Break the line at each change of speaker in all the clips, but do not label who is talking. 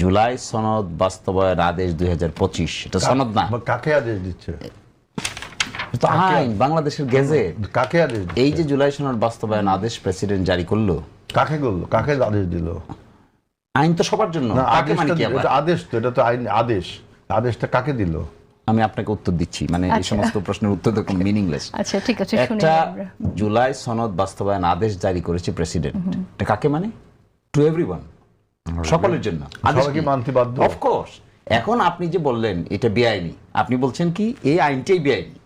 জুলাই সনদ বাস্তবায়ন আদেশ দুই হাজার পঁচিশ। এটা সনদ না।
কাকে আদেশ দিচ্ছে?
তো আইন বাংলাদেশের গেজেট।
কাকে আদেশ
এই যে জুলাই সনদ বাস্তবায়ন আদেশ প্রেসিডেন্ট জারি করল।
কাকে করল? কাকে আদেশ দিল?
আইন তো সবার জন্য।
না
কাকে মানে
আদেশ তো এটা তো আইন আদেশ। আদেশটা কাকে দিল?
আমি আপনাকে উত্তর দিচ্ছি। মানে এই
আচ্ছা।
সমস্ত প্রশ্নের উত্তর তো কোনো মিনিংলেস
আচ্ছা ঠিক আছে শুনে
একটা
আমরা।
জুলাই সনদ বাস্তবায়ন আদেশ জারি করেছে প্রেসিডেন্ট। এটা কাকে মানে? টু এভরিওয়ান সকলের জন্য।
সবাইকে মানতে বাধ্য?
অফকোর্স এখন আপনি যে বললেন এটা বেআইনি আপনি বলছেন কি এই আইনটাই বেআইনি।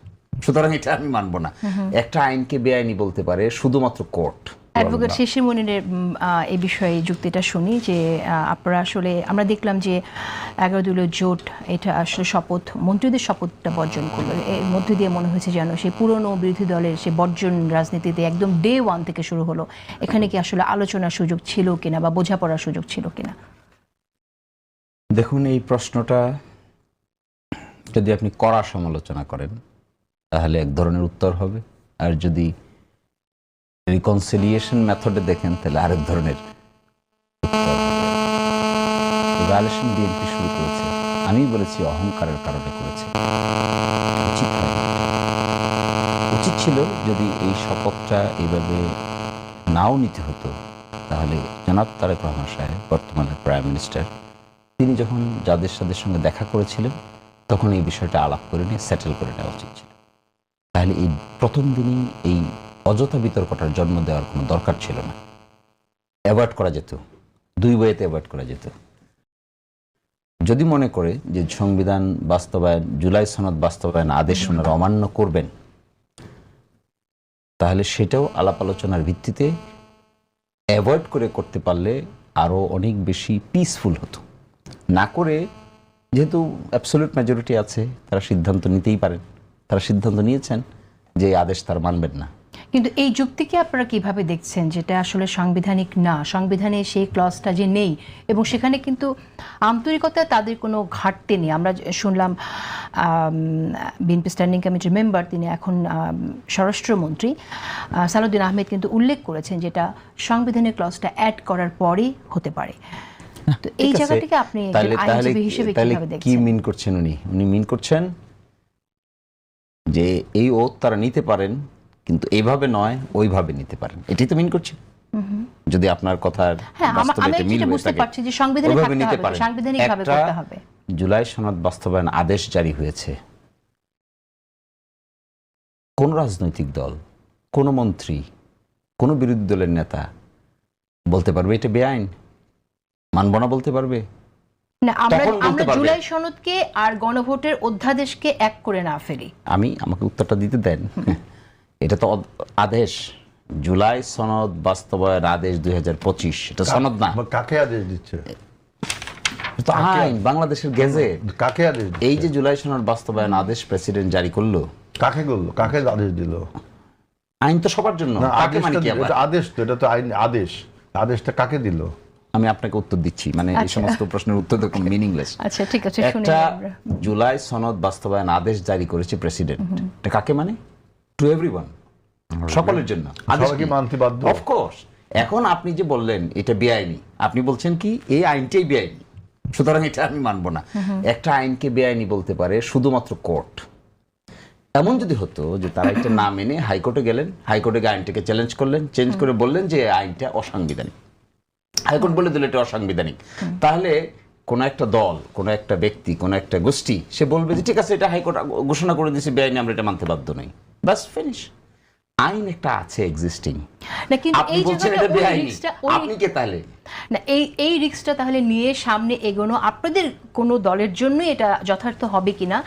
সুতরাং এটা আমি মানব না। একটা আইনকে বেআইনি বলতে পারে শুধুমাত্র কোর্ট।
অ্যাডভোকেট শিশির মনিরের এই বিষয়ে যুক্তিটা শুনি যে আপনারা আসলে আমরা দেখলাম যে এগারো দলীয় জোট এটা আসলে শপথ মন্ত্রীদের শপথটা বর্জন করল। এর মধ্যে দিয়ে মনে হয়েছে যেন সেই পুরনো বিরোধী দলের সেই বর্জন রাজনীতিতে একদম ডে ওয়ান থেকে শুরু হলো। এখানে কি আসলে আলোচনার সুযোগ ছিল কিনা বা বোঝাপড়ার সুযোগ ছিল কিনা?
দেখুন এই প্রশ্নটা যদি আপনি কড়া সমালোচনা করেন তাহলে এক ধরনের উত্তর হবে। আর যদি রিকনসিলিয়েশন মেথডে দেখেন তাহলে আরেক ধরনের ভ্যালেশন বিএনপি শুরু করেছে। আমি বলেছি অহংকারের কারণে করেছে। উচিত উচিত ছিল যদি এই শপথটা এইভাবে নাও নিতে হতো, তাহলে জনাব তারেক রহমান সাহেব, বর্তমানে প্রাইম মিনিস্টার তিনি যখন যাদের সাথে সঙ্গে দেখা করেছিলেন, তখন এই বিষয়টা আলাপ করে নিয়ে সেটেল করে নেওয়া উচিত ছিল। তাহলে এই প্রথম দিনই এই অযথা বিতর্কটার জন্ম দেওয়ার কোনো দরকার ছিল না। অ্যাভয়েড করা যেত। দুই বইয়েতে অ্যাভয়েড করা যেত। যদি মনে করে যে সংবিধান বাস্তবায়ন, জুলাই সনদ বাস্তবায়ন আদেশ ওনারা অমান্য করবেন, তাহলে সেটাও আলাপ আলোচনার ভিত্তিতে অ্যাভয়েড করে করতে পারলে আরও অনেক বেশি পিসফুল হতো। না করে যেহেতু অ্যাবসলিউট মেজরিটি আছে, তারা সিদ্ধান্ত নিতেই পারেন। তারা সিদ্ধান্ত নিয়েছেন যে আদেশ তারা মানবেন না।
কিন্তু এই যুক্তিকে আপনারা কীভাবে দেখছেন? যেটা আসলে সাংবিধানিক না সংবিধানে সেই ক্লজটা যে নেই এবং সেখানে কিন্তু আন্তরিকতা তাদের কোনো ঘাটতি নেই। আমরা শুনলাম বিএনপি স্ট্যান্ডিং কমিটির মেম্বার তিনি এখন স্বরাষ্ট্রমন্ত্রী। আহ, সালাউদ্দিন আহমেদ কিন্তু উল্লেখ করেছেন যেটা সংবিধানের ক্লজটা অ্যাড করার পরই হতে পারে। তো এই জায়গাটিকে আপনি আইনজীবী হিসেবে
কি মিন করছেন উনি? উনি মিন করছেন যে এই ওত তারা নিতে পারেন কিন্তু এইভাবে নয় ওইভাবে নিতে পারেন। এটাই তো মিন করছে। যদি আপনার কথার
হ্যাঁ
জুলাই সনদ বাস্তবায়ন আদেশ জারি হয়েছে। কোন রাজনৈতিক দল কোন মন্ত্রী কোন বিরোধী দলের নেতা বলতে পারবে এটা বেআইন? মানব না বলতে পারবে।
জুলাই সনদকে আর গণভোটের অধ্যাদেশকে এক করে না ফেলি।
আমি আমাকে উত্তরটা দিতে দেন। এটা তো আদেশ। জুলাই সনদ বাস্তবায়ন আদেশ দুই হাজার পঁচিশ। এটা সনদ না।
কাকে আদেশ দিচ্ছে?
তো আইন বাংলাদেশের গেজেট।
কাকে আদেশ
এই যে জুলাই সনদ বাস্তবায়ন আদেশ প্রেসিডেন্ট জারি করল।
কাকে করল? কাকে আদেশ দিল?
আইন তো সবার জন্য। কাকে মানে কি
আদেশ তো এটা তো আইন আদেশ। আদেশটা কাকে দিল?
আমি আপনাকে উত্তর দিচ্ছি মানে এই
আচ্ছা।
সমস্ত প্রশ্নের উত্তর তো কোনো মিনিংলেস
আচ্ছা ঠিক আছে
একটা জুলাই সনদ বাস্তবায়ন আদেশ জারি করেছে প্রেসিডেন্ট। এটা কাকে মানে? টু এভরিওয়ান সকলের জন্য।
সবাইকে মানতে বাধ্য?
অফকোর্স এখন আপনি যে বললেন এটা বেআইনি আপনি বলছেন কি এই আইনটাই বেআইনি। সুতরাং এটা আমি মানবো না। একটা আইনকে বেআইনি বলতে পারে শুধুমাত্র কোর্ট। এমন যদি হতো যে তারা এটা না মেনে হাইকোর্টে গেলেন হাইকোর্টে গিয়ে আইনটাকে চ্যালেঞ্জ করলেন চেঞ্জ করে বললেন যে আইনটা অসাংবিধানিক। হাইকোর্ট বলে দিল এটা অসাংবিধানিক। তাহলে কোন একটা দল কোন একটা ব্যক্তি কোন একটা গোষ্ঠী সে বলবে যে ঠিক আছে এটা হাইকোর্ট ঘোষণা করে দিয়েছে বেআইনি আমরা এটা মানতে বাধ্য নই। বাস ফিনিশ। আইন একটা আছে এক্সিস্টিং
না কিন্তু এই জায়গাটা
আপনি কে তাহলে?
না এই এই রিস্কটা তাহলে নিয়ে সামনে এগোনো আপনাদের কোনো দলের জন্যই এটা যথার্থ হবে কিনা?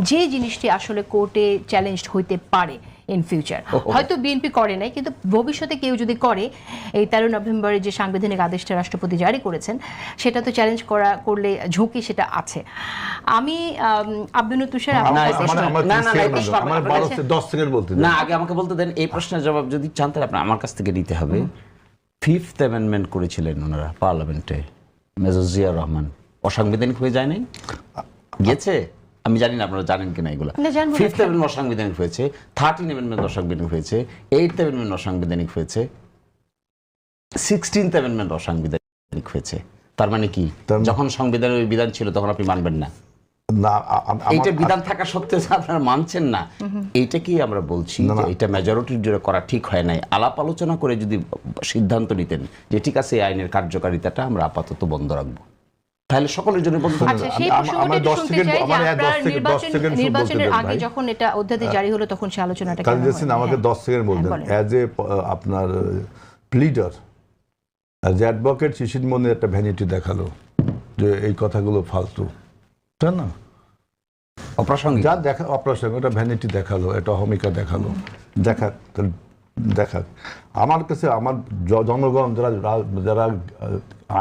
যে জিনিসটি আসলে কোর্টে চ্যালেঞ্জ হইতে পারে ইন ফিউচার হয়তো বিএনপি করে নাই কিন্তু ভবিষ্যতে কেউ যদি করে এই তেরো নভেম্বরে যে সাংবিধানিক আদেশটা রাষ্ট্রপতি জারি করেছেন সেটা তো চ্যালেঞ্জ করা করলে ঝুঁকি সেটা আছে। আমি আব্দুল তুষার
না,
আপনার
এই
কাছে
প্রশ্ন-
আমার- আমার
না, আপনার আগে আমাকে বলতে দেন এই প্রশ্নের জবাব যদি চান তাহলে আপনি আমার কাছ থেকে নিতে হবে। ফিফথ অ্যামেন্ডমেন্ট করেছিলেন ওনারা পার্লামেন্টে মেজর জিয়া রহমান। অসাংবিধানিক হয়ে যায় নাই? গেছে? আমি জানি না আপনারা জানেন কিনা এগুলো।
না, জানব না।
ফিফথ অ্যামেন্ডমেন্ট অসাংবিধানিক হয়েছে থার্টিন অ্যামেন্ডমেন্ট অসাংবিধানিক হয়েছে এইথ অ্যামেন্ডমেন্ট অসাংবিধানিক হয়েছে সিক্সটিন্থ অ্যামেন্ডমেন্ট অসাংবিধানিক হয়েছে। তার মানে কি? যখন সংবিধানের ওই বিধান ছিল তখন আপনি মানবেন না। এইটা বিধান থাকা সত্ত্বেও আপনারা মানছেন না এইটা কি আমরা বলছি এটা মেজরিটির জন্য করা ঠিক হয় নাই? আলাপ আলোচনা করে যদি সিদ্ধান্ত নিতেন যে ঠিক আছে এই আইনের কার্যকারিতাটা আমরা আপাতত বন্ধ রাখব। তাহলে সকলের জন্য।
আচ্ছা একটু নির্বাচনের আগে যখন এটা অধ্যাদেশ জারি হলো তখন সে আলোচনাটা
আমাকে। দশ সেকেন্ড বলবেন। অ্যাজ এ আপনার pleader as a advocate Shishir মনে একটা ভ্যানিটি দেখাল যে এই কথাগুলো ফালতু। তাই না?
অপ্রাসঙ্গিক।
যা দেখা অপারেশন ওটা ভ্যানিটি দেখাল এটা অহমিকা দেখাল। দেখাক তাহলে দেখাক আমার কাছে আমার জনগণ যারা যারা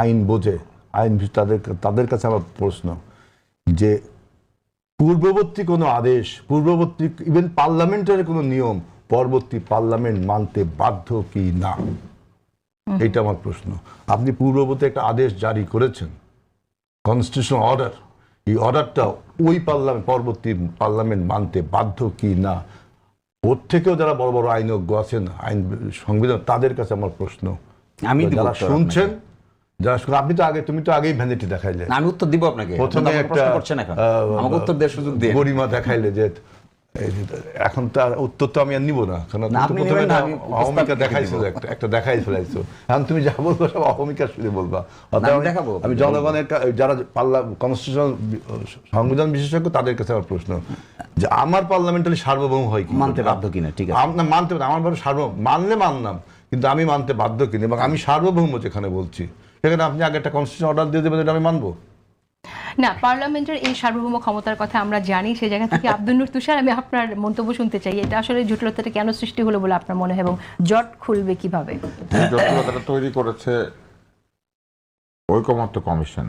আইন বোঝে আইন তাদের তাদের কাছে আমার প্রশ্ন যে পূর্ববর্তী কোনো আদেশ পূর্ববর্তী ইভেন পার্লামেন্টের কোনো নিয়ম পরবর্তী পার্লামেন্ট মানতে বাধ্য কি না? এটা আমার প্রশ্ন। আপনি পূর্ববর্তী একটা আদেশ জারি করেছেন কনস্টিটিউশন অর্ডার এই অর্ডারটা ওই পার্লামেন্ট পরবর্তী পার্লামেন্ট মানতে বাধ্য কি না? ওর থেকেও যারা বড় বড় আইনজ্ঞ আছেন আইন সংবিধান তাদের কাছে আমার প্রশ্ন।
আমি
যারা শুনছেন আপনি তো আগে তুমি তো আগেই ভ্যানিটি দেখাইলে।
আমি উত্তর দিব আপনাকে।
প্রথমে একটা
করছেন এখন। আমাকে উত্তর দেওয়ার সুযোগ দিয়ে।
গরিমা দেখাইলে যে এখন তার উত্তর তো আমি আর নিব না। কারণ প্রথমে অহমিকা দেখাইছো একটা একটা দেখাই ফেলাইছো। এখন তুমি যা বলব সব অহমিকা শুনে বলবা।
আমি
জনগণের যারা পাল্লা কনস্টিটিউশন সংবিধান বিশেষজ্ঞ তাদের কাছে আমার প্রশ্ন। যে আমার পার্লামেন্টারি সার্বভৌম হয় কি
মানতে বাধ্য কিনা, ঠিক আছে।
মানতে আমার বারে সার্ব মানলে মানলাম কিন্তু আমি মানতে বাধ্য কিনা? এবং আমি সার্বভৌম যেখানে বলছি সেখানে আপনি আগে একটা কনস্টিটিউশন অর্ডার দিয়ে দেবেন এটা আমি মানবো?
না পার্লামেন্টের এই সার্বভৌম ক্ষমতার কথা আমরা জানি সেই জায়গা থেকে আব্দুল নূর তুষার আমি আপনার মন্তব্য শুনতে চাই। এটা আসলে জটিলতাটা কেন সৃষ্টি হলো বলে আপনার মনে হয় এবং জট খুলবে কীভাবে?
জটিলতাটা তৈরি করেছে ঐকমত্য কমিশন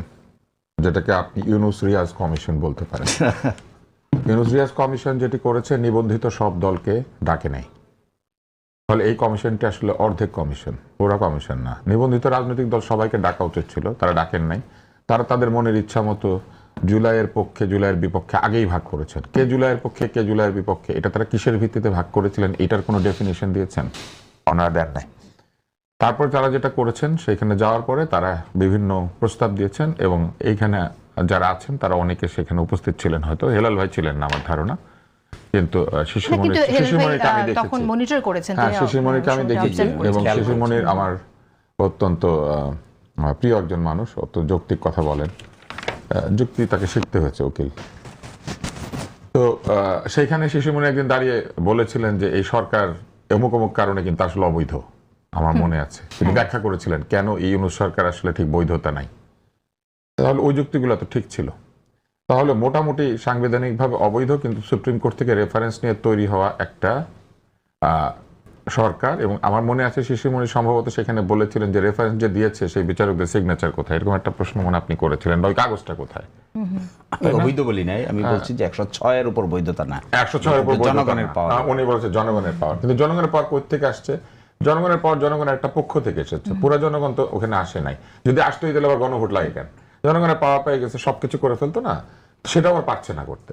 যেটাকে আপনি ইউনুস রিয়াজ কমিশন বলতে পারেন। ইউনুস রিয়াজ কমিশন যেটি করেছে নিবন্ধিত সব দলকে ডাকে নাই। ফলে এই কমিশনটি আসলে অর্ধেক কমিশন, পুরো কমিশন না। নিবন্ধিত রাজনৈতিক দল সবাইকে ডাকা উচিত ছিল, তারা ডাকেন নাই। তারা তাদের মনের ইচ্ছা মতো জুলাইয়ের পক্ষে, জুলাইয়ের বিপক্ষে আগেই ভাগ করেছেন। কে জুলাইয়ের পক্ষে, কে জুলাইয়ের বিপক্ষে, এটা তারা কিসের ভিত্তিতে ভাগ করেছিলেন, এটার কোনো ডেফিনেশন দিয়েছেন? অনার দেন নাই। তারপর তারা যেটা করেছেন, সেখানে যাওয়ার পরে তারা বিভিন্ন প্রস্তাব দিয়েছেন এবং এইখানে যারা আছেন, তারা অনেকে সেখানে উপস্থিত ছিলেন হয়তো। হেলাল ভাই ছিলেন না, আমার ধারণা। কিন্তু শিশুমণি
ভাই,
শিশুমণিকে আমি
তখন
দেখেছি।
মনিটর করেছেন
হ্যাঁ শিশুমণিকে আমি দেখেছি এবং শিশুমণির আমার অত্যন্ত প্রিয় একজন মানুষ অত যৌক্তিক কথা বলেন। যুক্তি তাকে শিখতে হয়েছে উকিল। তো সেইখানে শিশুমণি একদিন দাঁড়িয়ে বলেছিলেন যে এই সরকার অমুক অমুক কারণে কিন্তু আসলে অবৈধ। আমার মনে আছে। তিনি ব্যাখ্যা করেছিলেন কেন এই ইউনুস সরকার আসলে ঠিক বৈধতা নাই? তাহলে ওই যুক্তিগুলো তো ঠিক ছিল। তাহলে মোটামুটি সাংবিধানিকভাবে অবৈধ কিন্তু সুপ্রিম কোর্ট থেকে রেফারেন্স নিয়ে তৈরি হওয়া একটা সরকার। এবং আমার মনে আছে শিশুমণি সম্ভবত সেখানে বলেছিলেন যে রেফারেন্স যে দিয়েছে সেই বিচারকদের সিগনেচার কোথায়? এরকম একটা প্রশ্ন মনে আপনি করেছিলেন। বা ওই কাগজটা কোথায়?
আমি অবৈধ বলি নাই আমি বলছি যে একশো ছয়ের উপর বৈধতা না।
একশো ছয়ের উপর
জনগণের পাওয়ার
পাওয়ার উনি বলেছে জনগণের পাওয়ার কিন্তু জনগণের পাওয়ার কোথা থেকে আসছে? জনগণের পাওয়ার জনগণের একটা পক্ষ থেকে এসেছে। পুরো জনগণ তো ওখানে আসে নাই। যদি আসতোই তাহলে আবার গণভোট লাগে কেন? জনগণের পাওয়া পেয়ে গেছে, সবকিছু করে ফেলতো না সেটা আবার পারছে না করতে।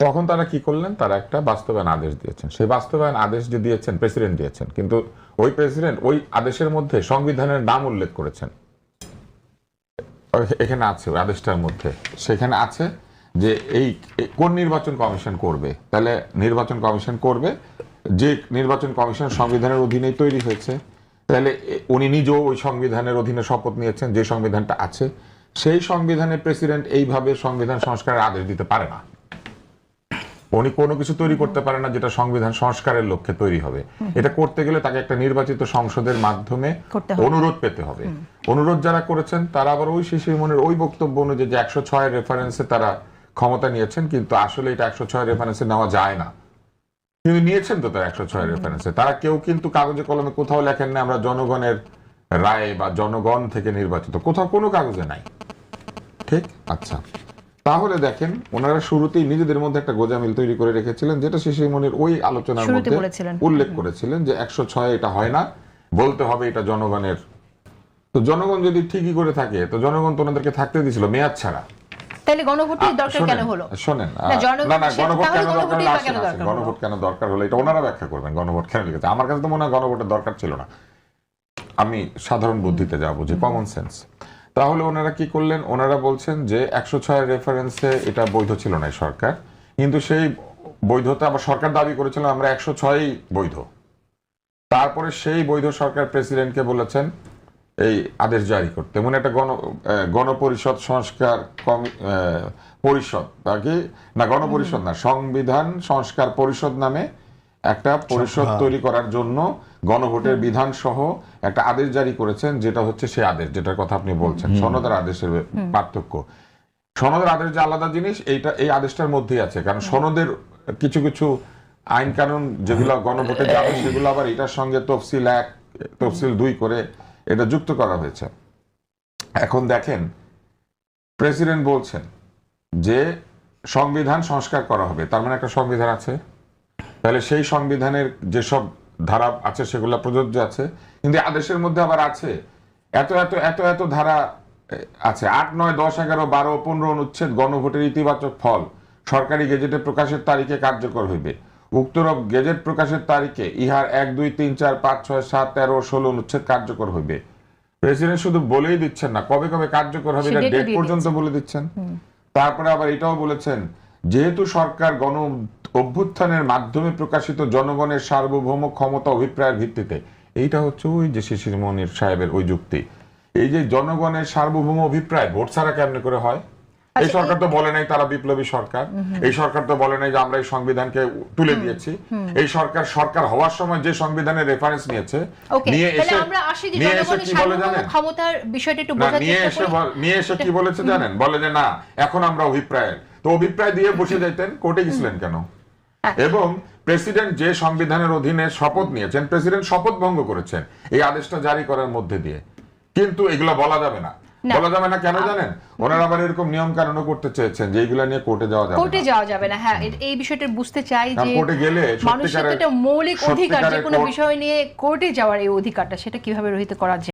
তখন তারা কি করলেন? তারা একটা বাস্তবায়ন আদেশ দিয়েছেন। সেই বাস্তবায়ন আদেশ যে দিয়েছেন, প্রেসিডেন্ট দিয়েছেন, কিন্তু ওই প্রেসিডেন্ট ওই আদেশের মধ্যে সংবিধানের নাম উল্লেখ করেছেন। এখানে আছে আদেশটার মধ্যে। সেখানে আছে যে এই এই কোন নির্বাচন কমিশন করবে? তাহলে নির্বাচন কমিশন করবে, যে নির্বাচন কমিশন সংবিধানের অধীনেই তৈরি হয়েছে। তাহলে উনি নিজেও ওই সংবিধানের অধীনে শপথ নিয়েছেন, যে সংবিধানটা আছে সেই সংবিধানের প্রেসিডেন্ট এইভাবে সংবিধান সংস্কারের আদেশ দিতে পারে না। উনি কোনো কিছু তৈরি করতে পারে না যেটা সংবিধান সংস্কারের লক্ষ্যে তৈরি হবে। এটা করতে গেলে তাকে একটা নির্বাচিত সংসদের মাধ্যমে অনুরোধ পেতে হবে। অনুরোধ যারা করেছেন তারা আবার ওই শিশির মনের ওই বক্তব্য অনুযায়ী যে একশো ছয় রেফারেন্সে তারা ক্ষমতা নিয়েছেন কিন্তু আসলে এটা একশো ছয় রেফারেন্সে নেওয়া যায় না। কিন্তু নিয়েছেন তো তারা একশো ছয় রেফারেন্সে তারা কেউ কিন্তু কাগজে কলমে কোথাও লেখেন না আমরা জনগণের রায় বা জনগণ থেকে নির্বাচিত। কোথাও কোনো কাগজে নাই। ঠিক? আচ্ছা। তাহলে দেখেন ওনারা শুরুতেই নিজেদের মধ্যে একটা গোজামিল তৈরি করে রেখেছিলেন যেটা শিশিরমণির ওই আলোচনার মধ্যে উল্লেখ করেছিলেন যে একশো ছয় এটা হয় না বলতে হবে এটা জনগণের। তো জনগণ যদি ঠিকই করে থাকে তো জনগণ তো ওনাদেরকে থাকতে দিয়েছিল মেয়াদ ছাড়া।
তাহলে গণভোটের দরকার কেন হলো?
শোনেন
না,
না না গণভোট কেন দরকার? গণভোট কেন দরকার হলো? এটা ওনারা ব্যাখ্যা করবেন গণভোট কেন লিখেছে আমার কাছে তো মনে হয় গণভোটের দরকার ছিল না। আমি সাধারণ বুদ্ধিতে যা বুঝি কমন সেন্স তাহলে ওনারা কি করলেন? ওনারা বলছেন যে একশো ছয়ের রেফারেন্সে এটা বৈধ ছিল না সরকার। কিন্তু সেই বৈধতা আবার সরকার দাবি করেছিল আমরা একশো ছয়ই বৈধ। তারপরে সেই বৈধ সরকার প্রেসিডেন্টকে বলেছেন এই আদেশ জারি করতে। মানে একটা গণ গণপরিষদ সংস্কার কমি- পরিষদ বাকি না গণপরিষদ না সংবিধান সংস্কার পরিষদ নামে একটা পরিষদ তৈরি করার জন্য গণভোটের বিধান সহ একটা আদেশ জারি করেছেন যেটা হচ্ছে সেই আদেশ যেটার কথা আপনি বলছেন। সনদের আদেশের পার্থক্য। সনদের আদেশ যে আলাদা জিনিস এইটা এই আদেশটার মধ্যেই আছে। কারণ সনদের কিছু কিছু আইন কানুন যেগুলো গণভোটে যাবে সেগুলো আবার এটার সঙ্গে তফসিল এক তফসিল দুই করে এটা যুক্ত করা হয়েছে। এখন দেখেন প্রেসিডেন্ট বলছেন যে সংবিধান সংস্কার করা হবে। তার মানে একটা সংবিধান আছে? তাহলে সেই সংবিধানের যেসব ধারা আছে সেগুলো প্রযোজ্য আছে। কিন্তু আদেশের মধ্যে আবার আছে। এত এত এত এত ধারা আছে। আট নয় দশ এগারো বারো পনেরো অনুচ্ছেদ গণভোটের ইতিবাচক ফল। সরকারি গেজেটে প্রকাশের তারিখে কার্যকর হইবে। উক্তরূপ গেজেট প্রকাশের তারিখে ইহার এক দুই তিন চার পাঁচ ছয় সাত তেরো ষোলো অনুচ্ছেদ কার্যকর হইবে। প্রেসিডেন্ট শুধু বলেই দিচ্ছেন না কবে কবে কার্যকর হবে এটা ডেট পর্যন্ত বলে দিচ্ছেন। তারপরে আবার এটাও বলেছেন যেহেতু সরকার গণ অভ্যুত্থানের মাধ্যমে প্রকাশিত জনগণের সার্বভৌম ক্ষমতা অভিপ্রায়ের ভিত্তিতে। এইটা হচ্ছে ওই যে শিশির মনির সাহেবের ওই যুক্তি। এই যে জনগণের সার্বভৌম অভিপ্রায় ভোট ছাড়া কেমনে করে হয়? এই
আচ্ছা,
সরকার তো বলে নাই তারা বিপ্লবী সরকার। এই সরকার তো বলে নাই যে আমরা এই সংবিধানকে তুলে দিয়েছি। এই সরকার সরকার হওয়ার সময় যে সংবিধানের রেফারেন্স নিয়েছে নিয়ে এসে নিয়ে কি বলে জানেন?
ক্ষমতার বিষয়টা একটু
না নিয়ে এসে নিয়ে এসে কি বলেছে জানেন? বলে যে না এখন আমরা অভিপ্রায় তো অভিপ্রায় দিয়ে বসে যাইতেন কোর্টে গেছিলেন কেন। এবং প্রেসিডেন্ট যে সংবিধানের অধীনে শপথ নিয়েছেন প্রেসিডেন্ট শপথ ভঙ্গ করেছেন এই আদেশটা জারি করার মধ্যে দিয়ে। কিন্তু এগুলো বলা যাবে না। বলা যাবে না কেন জানেন? ওনারা আবার এরকম নিয়ম কানুনও করতে চেয়েছেন যে এইগুলা নিয়ে কোর্টে যাওয়া যাবে
কোর্টে যাওয়া যাবে না হ্যাঁ এই বিষয়টা বুঝতে চাই যে
কোর্টে গেলে
মানুষের একটা মৌলিক অধিকার যে কোনো বিষয় নিয়ে কোর্টে যাওয়ার এই অধিকারটা সেটা কীভাবে রহিত করা যায়?